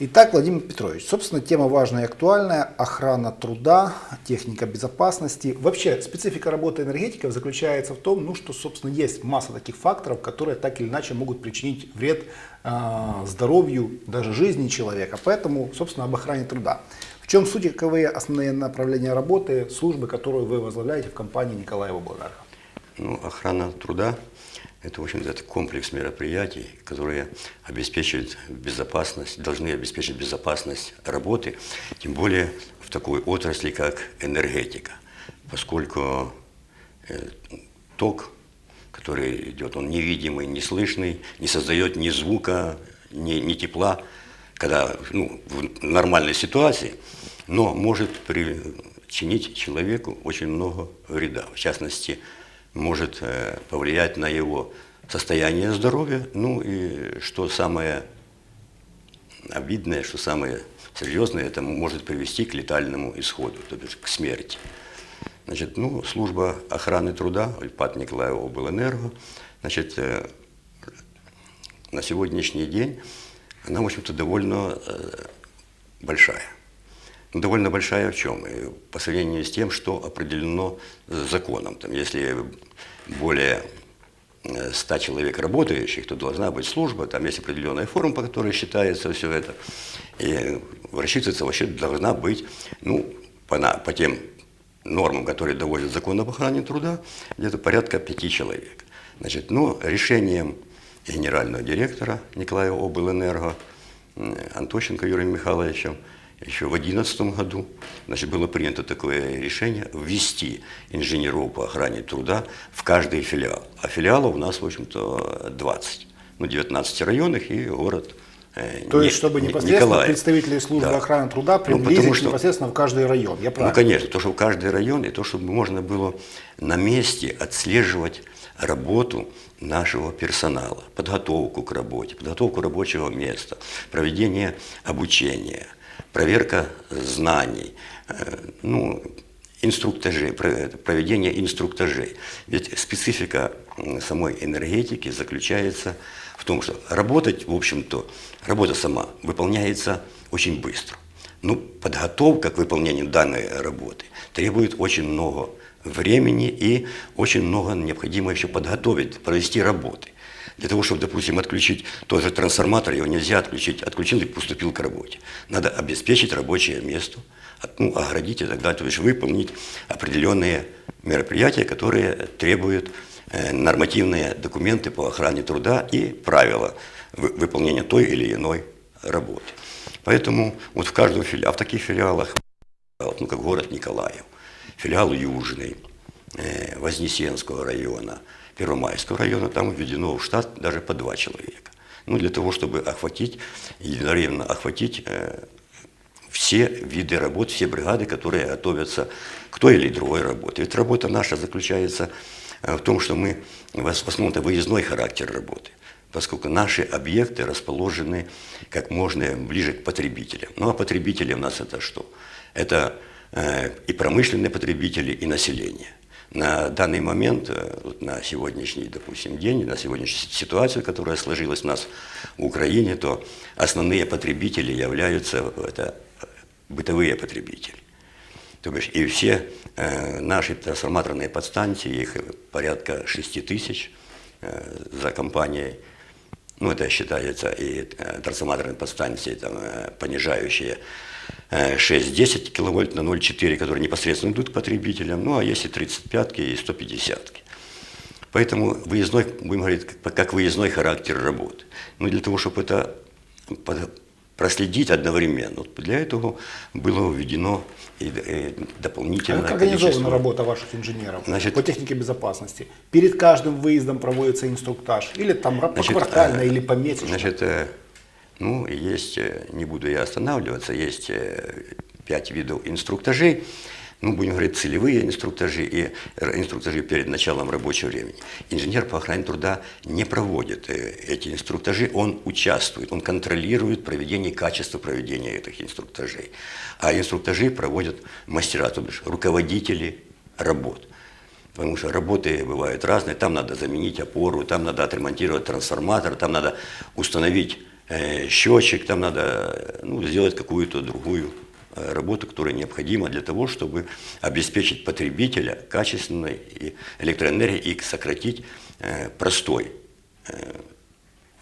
Итак, Владимир Петрович, собственно, тема важная и актуальная. Охрана труда, техника безопасности. Вообще, специфика работы энергетиков заключается в том, ну, что, собственно, есть масса таких факторов, которые так или иначе могут причинить вред э, здоровью, даже жизни человека. Поэтому, собственно, об охране труда. В чем суть, каковы основные направления работы службы, которую вы возглавляете в компании Николаева Бланарха? Ну, охрана труда – это, в общем-то, это комплекс мероприятий, которые обеспечивают безопасность, должны обеспечить безопасность работы, тем более в такой отрасли, как энергетика, поскольку э, ток, который идет, он невидимый, неслышный, не создает ни звука, ни, ни тепла, когда ну, в нормальной ситуации, но может причинить человеку очень много вреда. В частности, может э, повлиять на его состояние здоровья, ну и что самое обидное, что самое серьезное, это может привести к летальному исходу, то есть к смерти. Значит, ну, служба охраны труда, ПАТ Николаева облэнерго, значит, э, на сегодняшний день она, в общем-то, довольно э, большая. Ну, довольно большая в чем? По сравнению с тем, что определено законом. Там, если более э, 100 человек работающих, то должна быть служба, там есть определенная форма, по которой считается все это. И рассчитываться вообще должна быть, ну, по, по тем нормам, которые доводят закон об охране труда, где-то порядка пяти человек. Значит, но решением генерального директора Николаева облэнерго Антощенко Юрием Михайловичем еще в 2011 году значит, было принято такое решение ввести инженеров по охране труда в каждый филиал. А филиалов у нас, в общем-то, 20. Ну, 19 районах и город э, То есть, чтобы непосредственно Николаев. представители службы Да. охраны труда Ну, приблизить потому что- непосредственно в каждый район. Я Ну, конечно, то, что в каждый район, и то, чтобы можно было на месте отслеживать работу нашего персонала, подготовку к работе, подготовку рабочего места, проведение обучения, проверка знаний, э, ну, инструктажи, про- проведение инструктажей. Ведь специфика самой энергетики заключается в том, что работать, в общем-то, работа сама выполняется очень быстро. Ну, подготовка к выполнению данной работы требует очень много времени и очень много необходимо еще подготовить, провести работы. Для того, чтобы, допустим, отключить тот же трансформатор, его нельзя отключить. Отключил и поступил к работе. Надо обеспечить рабочее место, ну, оградить и так далее, то есть выполнить определенные мероприятия, которые требуют э, нормативные документы по охране труда и правила вы- выполнения той или иной работы. Поэтому вот в каждом филиале, а в таких филиалах, ну, как город Николаев, филиал Южный, э, Вознесенского района, Первомайского района, там введено в штат даже по два человека. Ну, для того, чтобы охватить, единовременно охватить э, все виды работ, все бригады, которые готовятся к той или другой работе. Ведь работа наша заключается э, в том, что мы, в ос- в основном это выездной характер работы, поскольку наши объекты расположены как можно ближе к потребителям. Ну а потребители у нас это что? Это э, и промышленные потребители, и население. На данный момент, э, на сегодняшний, допустим, день, на сегодняшнюю ситуацию, которая сложилась у нас в Украине, то основные потребители являются это, э, бытовые потребители. То бишь и все э, наши трансформаторные подстанции, их порядка 6 тысяч э, за компанией. Ну, это считается и э, трансформаторные подстанции, там, э, понижающие э, 6-10 киловольт на 0,4, которые непосредственно идут к потребителям. Ну, а есть и 35-ки, и 150-ки. Поэтому выездной, будем говорить, как, выездной характер работы. Но для того, чтобы это проследить одновременно, вот для этого было введено э, дополнительное Как организована количество- работа ваших инженеров Значит- по технике безопасности? Перед каждым выездом проводится инструктаж? Или там Значит, поквартально, э, или помесячно? Значит, ну, есть, э, не буду я останавливаться, есть э, пять видов инструктажей. Ну, будем говорить, целевые инструктажи и инструктажи перед началом рабочего времени. Инженер по охране труда не проводит э, эти инструктажи, он участвует, он контролирует проведение, качество проведения этих инструктажей. А инструктажи проводят мастера, то бишь руководители работ. Потому что работы бывают разные. Там надо заменить опору, там надо отремонтировать трансформатор, там надо установить счетчик, там надо э, ну, сделать какую-то другую э, работу, которая необходима для того, чтобы обеспечить потребителя качественной электроэнергией и сократить э, простой э,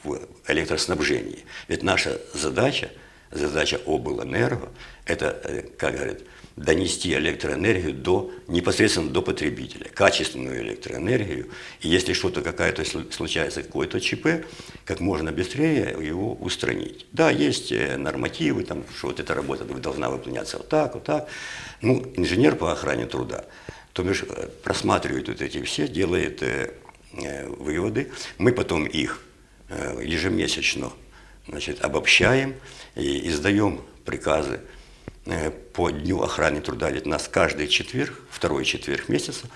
в электроснабжении. Ведь наша задача, задача облэнерго, это, э, как говорят, донести электроэнергию до, непосредственно до потребителя, качественную электроэнергию. И если что-то какая-то слу- случается, какое-то ЧП, как можно быстрее его устранить. Да, есть э, нормативы, там, что вот эта работа должна выполняться вот так, вот так. Ну, инженер по охране труда, то бишь э, просматривает вот эти все, делает э, э, выводы. Мы потом их э, ежемесячно значит, обобщаем и издаем приказы по Дню охраны труда. Ведь нас каждый четверг, второй четверг месяца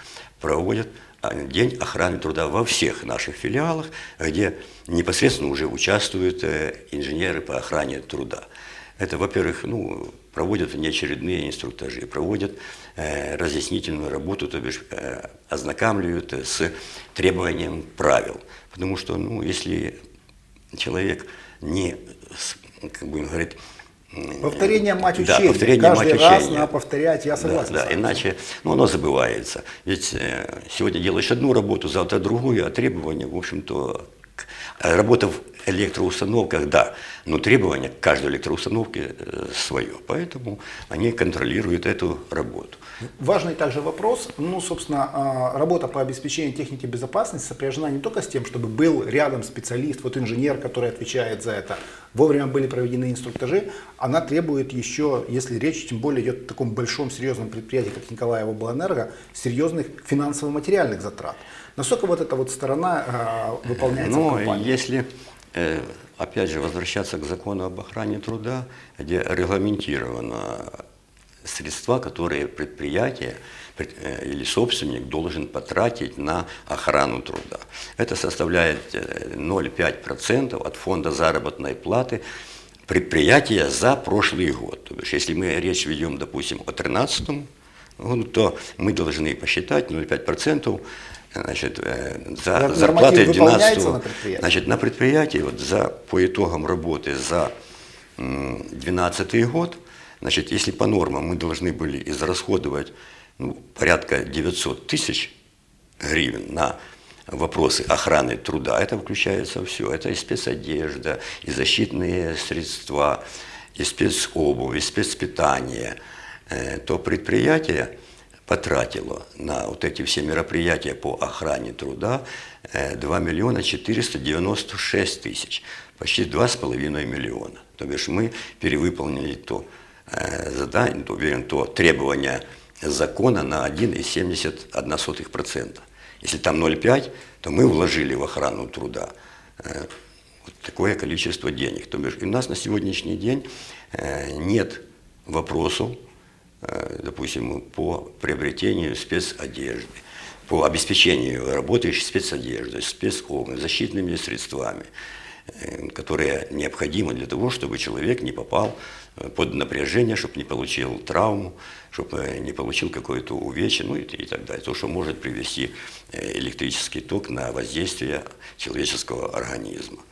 проводят а, День охраны труда во всех наших филиалах, где непосредственно уже участвуют э, инженеры по охране труда. Это, во-первых, ну, проводят внеочередные инструктажи, проводят э, разъяснительную работу, то бишь э, ознакомливают э, с требованием правил. Потому что, ну, если человек не, как бы говорит, Повторение мать да, учения. повторение Каждый мать раз учения. надо повторять, я согласен Да, да, иначе ну, оно забывается. Ведь э, сегодня делаешь одну работу, завтра другую, а требования, в общем-то, работа в электроустановках, да, но требования к каждой электроустановке э, свое. Поэтому они контролируют эту работу. Важный также вопрос, ну, собственно, а, работа по обеспечению техники безопасности сопряжена не только с тем, чтобы был рядом специалист, вот инженер, который отвечает за это, вовремя были проведены инструктажи, она требует еще, если речь тем более идет о таком большом серьезном предприятии, как Николаева Облэнерго, серьезных финансово-материальных затрат. Насколько вот эта вот сторона а, выполняется компании? если, э, опять же, возвращаться к закону об охране труда, где регламентировано средства, которые предприятие пред- э, или собственник должен потратить на охрану труда. Это составляет э, 0,5% от фонда заработной платы предприятия за прошлый год. То бишь, если мы речь ведем, допустим, о 2013 году, то мы должны посчитать 0,5% значит, э, за Норматив зарплаты выполняется 12 на предприятии? Значит, на предприятии вот за, по итогам работы за 2012 год, значит, если по нормам мы должны были израсходовать ну, порядка 900 тысяч гривен на вопросы охраны труда, это включается все. Это и спецодежда, и защитные средства, и спецобувь, и спецпитание. Э, То предприятие потратило на вот эти все мероприятия по охране труда э, 2 миллиона 496 тысяч, почти 2,5 миллиона. То бишь мы перевыполнили то э, задание, то, уверен, то требование закона на 1,71%. Если там 0,5, то мы вложили в охрану труда э, вот такое количество денег. То бишь, у нас на сегодняшний день э, нет вопросов, э, допустим, по приобретению спецодежды, по обеспечению работающей спецодеждой, спецобувью, защитными средствами, э, которые необходимы для того, чтобы человек не попал э, под напряжение, чтобы не получил травму, чтобы не получил какое-то увечье, ну и, и так далее. То, что может привести э, электрический ток на воздействие человеческого организма.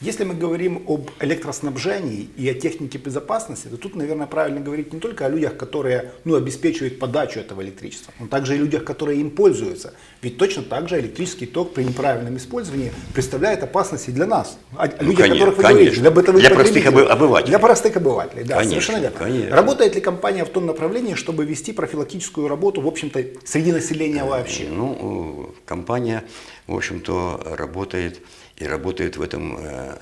Если мы говорим об электроснабжении и о технике безопасности, то тут, наверное, правильно говорить не только о людях, которые ну, обеспечивают подачу этого электричества, но также и людях, которые им пользуются. Ведь точно так же электрический ток при неправильном использовании представляет опасность и для нас. О людях, Ну, конечно, которых вы конечно. говорите, для бытовых Для простых обывателей. Для простых обывателей, да, Конечно, совершенно верно. конечно. Работает ли компания в том направлении, чтобы вести профилактическую работу, в общем-то, среди населения вообще? Ну, э, компания, в общем-то, работает и работает в этом э,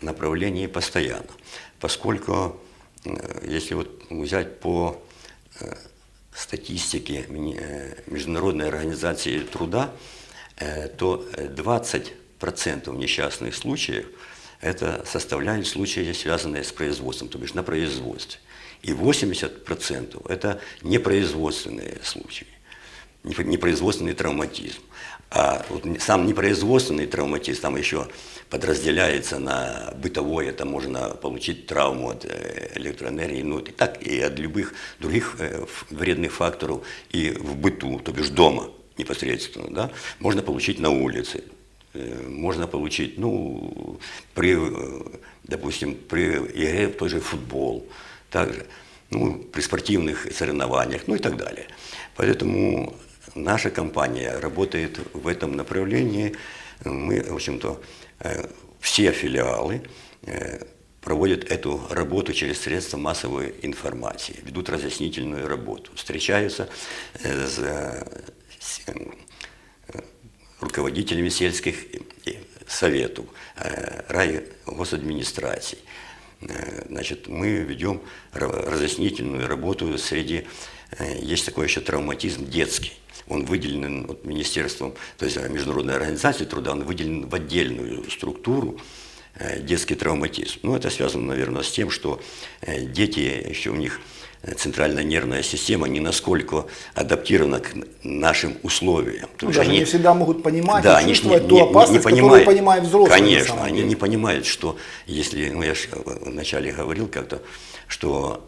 направлении постоянно, поскольку, э, если вот взять по э, статистике Международной организации труда, то э, 20% несчастных случаев это составляют случаи, связанные с производством, то бишь на производстве. И 80% это непроизводственные случаи непро- непроизводственный травматизм. А вот сам непроизводственный травматизм там еще подразделяется на бытовой, это можно получить травму от э, электроэнергии, ну и так и от любых других э, вредных факторов и в быту, то бишь дома непосредственно, да, можно получить на улице. э, можно получить, ну, при, допустим, при игре в той же футбол, также, ну, при спортивных соревнованиях, ну и так далее. Поэтому наша компания работает в этом направлении. Мы, в общем-то, э, все филиалы э, проводят эту работу через средства массовой информации, ведут разъяснительную работу, встречаются э, с, руководителями сельских советов, райгосадминистраций. Э, Значит, мы ведем ра- разъяснительную работу среди... Есть такой еще травматизм детский. Он выделен вот, министерством, то есть э, Международной организацией труда, он выделен в отдельную структуру, э, детский травматизм. Ну, это связано, наверное, с тем, что э, дети, еще у них э, центральная нервная система не насколько адаптирована к нашим условиям. Ну, даже они- не всегда могут понимать да, и чувствовать ту опасность, которую понимают взрослые. Конечно, они не понимают, что если, ну я же вначале говорил как-то, что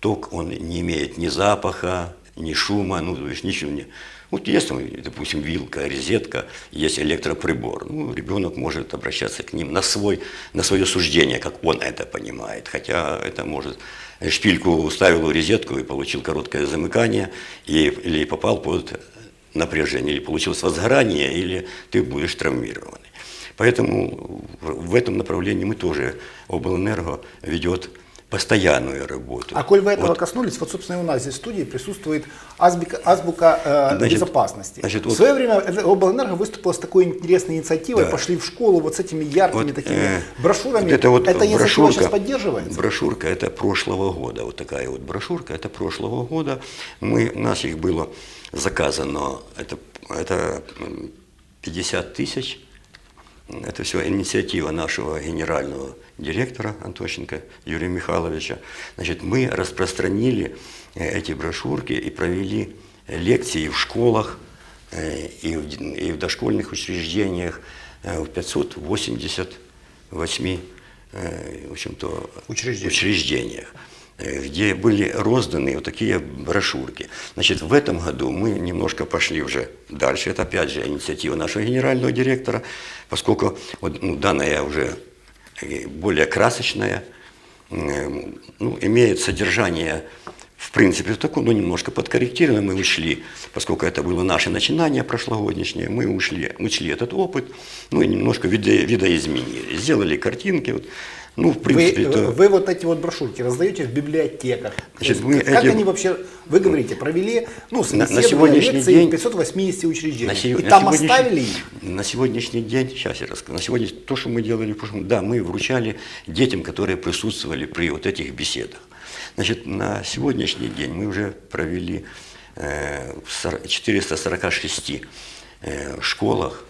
ток, он не имеет ни запаха, ни шума, ну, то есть ничего не... Вот есть, там, допустим, вилка, розетка, есть электроприбор. Ну, ребенок может обращаться к ним на, свой, на свое суждение, как он это понимает. Хотя это может... Шпильку вставил в розетку и получил короткое замыкание, и, или попал под напряжение, или получилось возгорание, или ты будешь травмированный. Поэтому в этом направлении мы тоже, облэнерго ведет постоянную работу. А коль вы этого Вот, коснулись, вот, собственно, и у нас здесь в студии присутствует азбика- азбука э, Значит, безопасности. значит, в вот- свое время облэнерго выступила с такой интересной инициативой, Да. пошли в школу вот с этими яркими вот, такими э, брошюрами. вот это вот инициатива брошюрка, сейчас поддерживается? Брошюрка это прошлого года. Вот такая вот брошюрка, это прошлого года. Мы, у нас их было заказано, это, это м, 50 тысяч. Это все инициатива нашего генерального директора Антощенко Юрия Михайловича. Значит, мы распространили э, эти брошюрки и провели лекции в школах э, и в, и в дошкольных учреждениях э, в 588 э, в общем-то, Учреждениях. учреждениях, где были розданы вот такие брошюрки. Значит, в этом году мы немножко пошли уже дальше. Это опять же инициатива нашего генерального директора, поскольку вот, ну, данная уже э, более красочная, ну, имеет содержание в принципе такое, но немножко подкорректировано. Мы ушли, поскольку это было наше начинание прошлогоднее, мы ушли, учли этот опыт, ну и немножко видо, видоизменили. Сделали картинки. Вот. Ну, в Вы, принципе, это... вы вот эти вот брошюрки раздаете в библиотеках. Значит, мы как эти- они вообще, вы говорите, провели ну, На- на сегодняшний лекции день- в 580 учреждениях. На сего- И на там оставили их? На сегодняшний день, сейчас я расскажу, на сегодня то, что мы делали в прошлом, да, мы вручали детям, которые присутствовали при вот этих беседах. Значит, на сегодняшний день мы уже провели э, в сор- 446 э, школах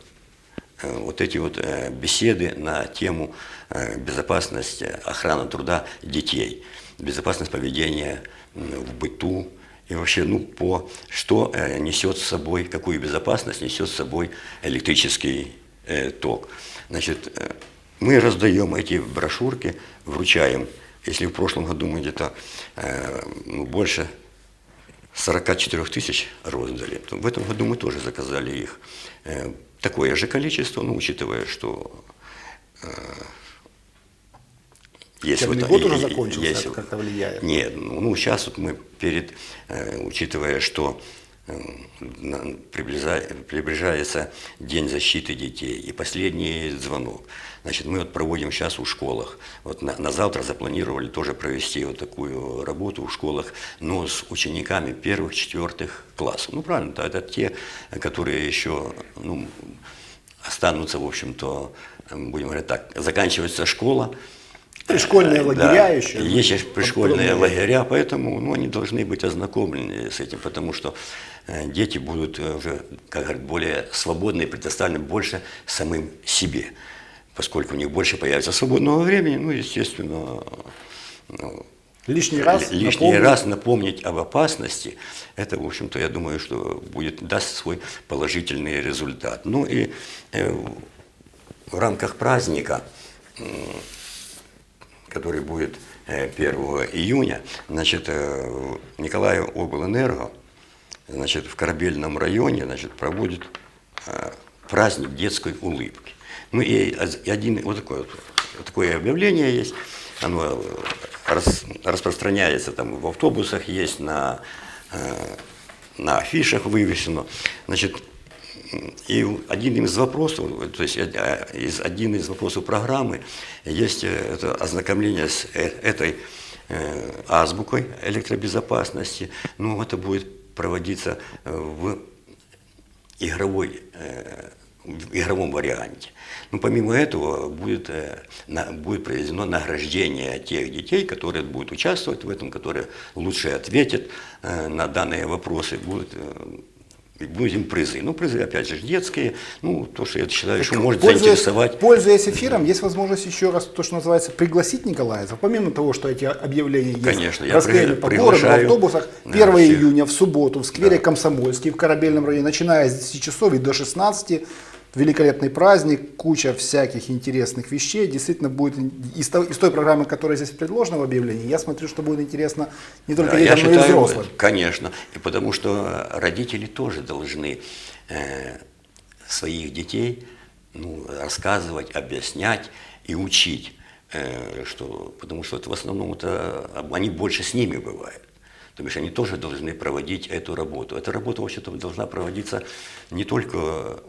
вот эти вот э, беседы на тему э, безопасность, э, охрана труда детей, безопасность поведения в быту и вообще, ну, по что э, несет с собой, какую безопасность несет с собой электрический э, ток. Значит, э, мы раздаем эти брошюрки, вручаем, если в прошлом году мы где-то э, ну, больше 44 тысяч роздали. то В этом году мы тоже заказали их э, такое же количество, ну, учитывая, что э, есть Учебный вот- год уже и- и- закончился, есть это как-то влияет? Нет, ну, ну, сейчас вот мы перед, э, учитывая, что приближается День защиты детей и последний звонок. Значит, мы вот проводим сейчас в школах. Вот на, на завтра запланировали тоже провести вот такую работу в школах, но с учениками первых, четвертых классов. Ну, правильно, да, это те, которые еще ну, останутся, в общем-то, будем говорить так, заканчивается школа, Пришкольные лагеря да, еще. Есть же пришкольные лагеря, поэтому ну, они должны быть ознакомлены с этим, потому что э, дети будут э, уже, как говорят, более свободны и предоставлены больше самим себе. Поскольку у них больше появится свободного времени, ну, естественно, ну, Лишний раз ли- лишний напомнить. раз напомнить об опасности, это, в общем-то, я думаю, что будет, даст свой положительный результат. Ну и э, в рамках праздника который будет э, 1 июня, значит, э, Николаев облэнерго, значит, в Корабельном районе, значит, проводит э, праздник детской улыбки. Ну и один, вот такое, вот, такое объявление есть, оно э, рас- распространяется там в автобусах, есть на, э, на афишах вывешено. Значит, и один из вопросов, то есть э, один из вопросов программы есть э, это ознакомление с э- этой азбукой электробезопасности. Ну, это будет проводиться в игровой, в игровом варианте. Ну, помимо этого будет, будет произведено награждение тех детей, которые будут участвовать в этом, которые лучше ответят на данные вопросы, будут, им призы. Ну, призы, опять же, детские, ну, то, что я считаю, что может Пользуясь, заинтересовать. пользуясь эфиром, есть возможность еще раз, то, что называется, пригласить николаевцев. Помимо того, что эти объявления есть Конечно, я при- по городу, в автобусах. да, 1 всех. июня в субботу в сквере Комсомольский в Корабельном районе, начиная с 10 часов и до 16. Великолепный праздник, куча всяких интересных вещей. Действительно будет из той, из той программы, которая здесь предложена в объявлении, я смотрю, что будет интересно не только Да, детям, но и взрослым. Конечно, и потому что родители тоже должны э, своих детей ну, рассказывать, объяснять и учить, э, что, потому что это в основном это, они больше с ними бывают. То бишь они тоже должны проводить эту работу. Эта работа вообще-то должна проводиться не только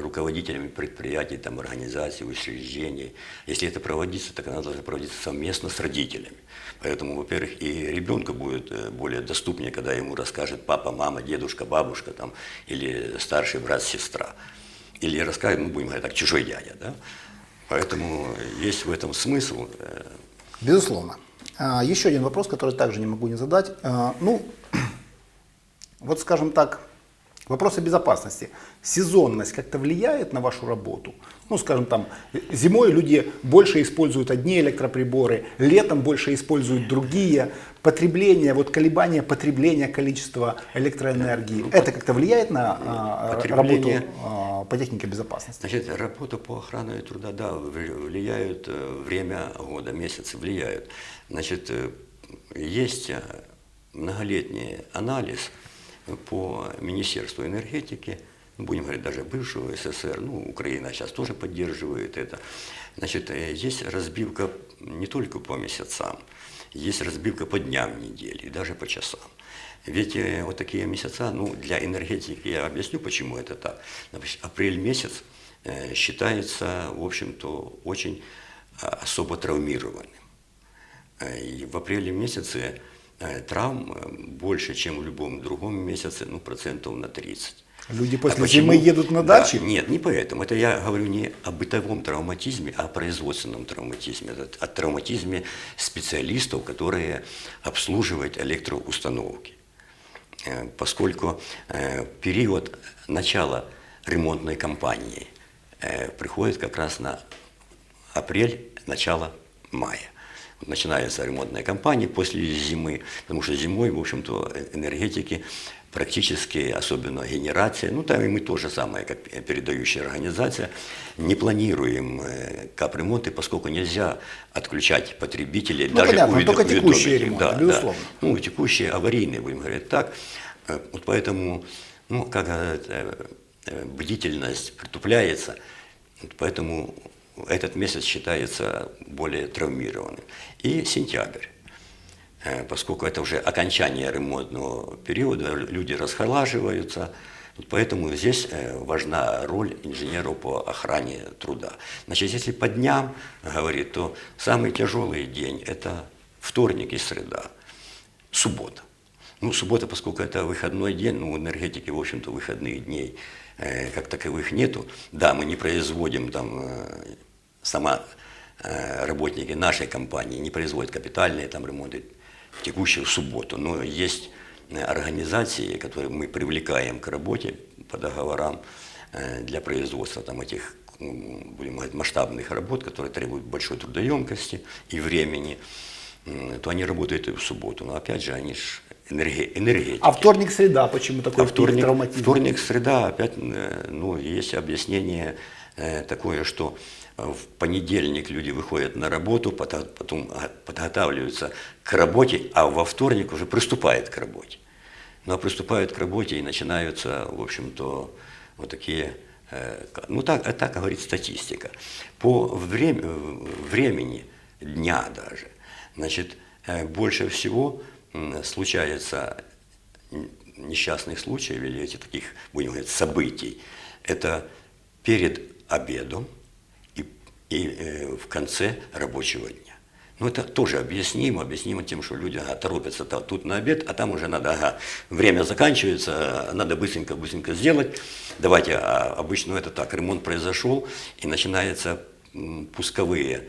руководителями предприятий, там, организаций, учреждений. Если это проводится, так она должна проводиться совместно с родителями. Поэтому, во-первых, и ребенку будет э, более доступнее, когда ему расскажет папа, мама, дедушка, бабушка там, или старший брат, сестра. Или расскажет, ну, будем говорить так, чужой дядя. Да? Поэтому есть в этом смысл. э, Безусловно. А, Еще один вопрос, который также не могу не задать. А, Ну, вот скажем так, вопросы безопасности. Сезонность как-то влияет на вашу работу? Ну, скажем там, зимой люди больше используют одни электроприборы, летом больше используют другие. Потребление, вот колебания потребления количества электроэнергии, это как-то влияет на а, работу а, по технике безопасности? Значит, работа по охране труда, да, вли- влияют, э, время года, месяцы влияют. Значит, э, есть э, многолетний анализ по Министерству энергетики, ну, будем говорить, даже бывшего СССР, ну, Украина сейчас тоже поддерживает это. Значит, э, есть разбивка не только по месяцам, есть разбивка по дням недели, даже по часам. Ведь э, вот такие месяца, ну, для энергетики, я объясню, почему это так. Допустим, апрель месяц э, считается, в общем-то, очень а, особо травмированным. И в апреле месяце травм э, больше, чем в любом другом месяце, ну, процентов на 30. Люди А после почему? зимы едут на Да, дачи? Нет, не поэтому. Это я говорю не о бытовом травматизме, а о производственном травматизме. О травматизме специалистов, которые обслуживают электроустановки. Э, Поскольку э, период начала ремонтной кампании э, приходит как раз на апрель, начало мая. Начинается ремонтная кампания после зимы, потому что зимой, в общем-то, энергетики практически, особенно генерация, ну там и мы тоже самое, как передающая организация, не планируем э, капремонты, поскольку нельзя отключать потребителей, Ну, даже понятно, уведо- только текущие ремонты, Да, да. безусловно. Ну, текущие аварийные, будем говорить так. Э, Вот поэтому, ну, как говорят, э, бдительность притупляется, поэтому этот месяц считается более травмированным. И сентябрь. Э, Поскольку это уже окончание ремонтного периода, люди расхолаживаются, поэтому здесь э, важна роль инженеров по охране труда. Значит, если по дням говорить, то самый тяжелый день – это вторник и среда, суббота. Ну, суббота, поскольку это выходной день, ну, в энергетике, в общем-то, выходных дней как таковых нету. Да, мы не производим там, э, сама э, работники нашей компании не производят капитальные там ремонты в субботу, но есть э, организации, которые мы привлекаем к работе по договорам э, для производства там этих м, будем говорить, масштабных работ, которые требуют большой трудоемкости и времени, то они работают и в субботу. Но опять же, они же энерге- энергетики. А вторник, среда, почему такой А вторник, пик травматизма? вторник, среда, опять, э, ну, есть объяснение э, такое, что э, в понедельник люди выходят на работу, пото- потом а, подготавливаются к работе, а во вторник уже приступают к работе. Ну, а приступают к работе и начинаются, в общем-то, вот такие э, ну так, так говорит статистика, по врем- э, времени дня даже, значит, больше всего случается несчастных случаев или этих таких, будем говорить, событий, это перед обедом и, и, э, в конце рабочего дня. Ну, это тоже объяснимо, объяснимо тем, что люди ага, торопятся та- тут на обед, а там уже надо, ага, время заканчивается, надо быстренько-быстренько сделать. Давайте, а обычно это так, ремонт произошел, и начинаются пусковые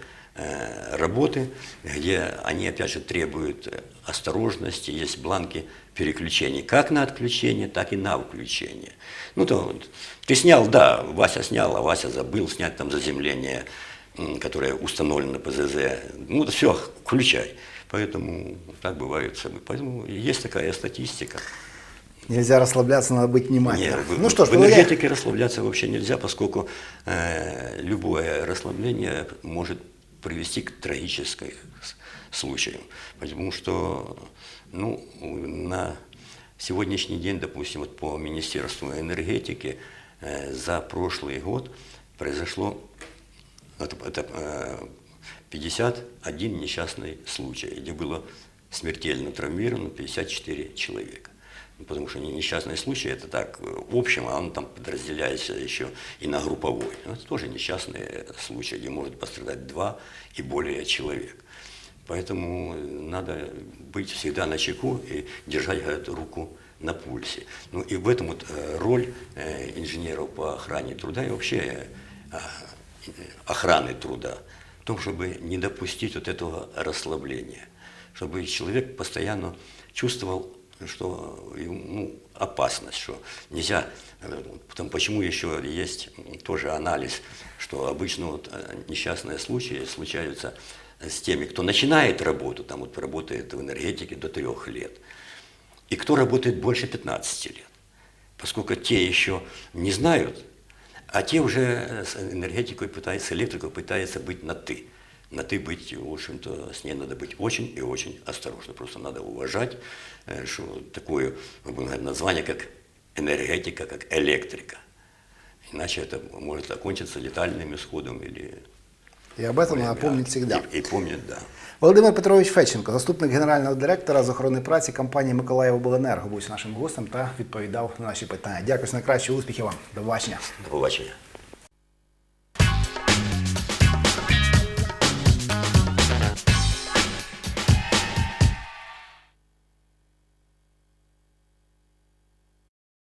работы, где они, опять же, требуют э, осторожности, есть бланки переключений как на отключение, так и на включение. Ну, то ты снял, да, Вася снял, а Вася забыл снять там заземление, которое установлено ПЗЗ. Ну, все, включай. Поэтому так события. Поэтому есть такая статистика. Нельзя расслабляться, надо быть внимательным. ну что ж, в благодаря- энергетике расслабляться вообще нельзя, поскольку э, любое расслабление может привести к трагическим случаям. Потому что ну, на сегодняшний день, допустим, вот по Министерству энергетики э, за прошлый год произошло это, это, э, 51 несчастный случай, где было смертельно травмировано 54 человека. Потому что не несчастный случай, это так, в общем, а он там подразделяется еще и на групповой. Ну, Это тоже несчастный случай, где может пострадать два и более человек. Поэтому надо быть всегда на чеку и держать эту руку на пульсе. Ну и в этом вот э, роль э, инженеров по охране труда и вообще э, охраны труда в том, чтобы не допустить вот этого расслабления, чтобы человек постоянно чувствовал, что ему, ну, опасность, что нельзя, э, потом почему еще есть тоже анализ, что обычно вот э, несчастные случаи случаются с теми, кто начинает работу, там вот работает в энергетике до трех лет, и кто работает больше 15 лет, поскольку те еще не знают, а те уже с энергетикой пытаются, электрикой пытаются быть на «ты» На «ты» быть, в общем-то, с ней надо быть очень и очень осторожно. Просто надо уважать, э, что такое мы будем говорить, название, как энергетика, как электрика. Иначе это может окончиться летальным исходом или... И об этом надо Да, помнить всегда. И, и помнить, да. Володимир Петрович Федченко, заступник генерального директора з охорони праці компанії Миколаївобленерго, був нашим гостем та відповідав на наші питання. Дякую, найкраще успіхів вам. До побачення. До побачення.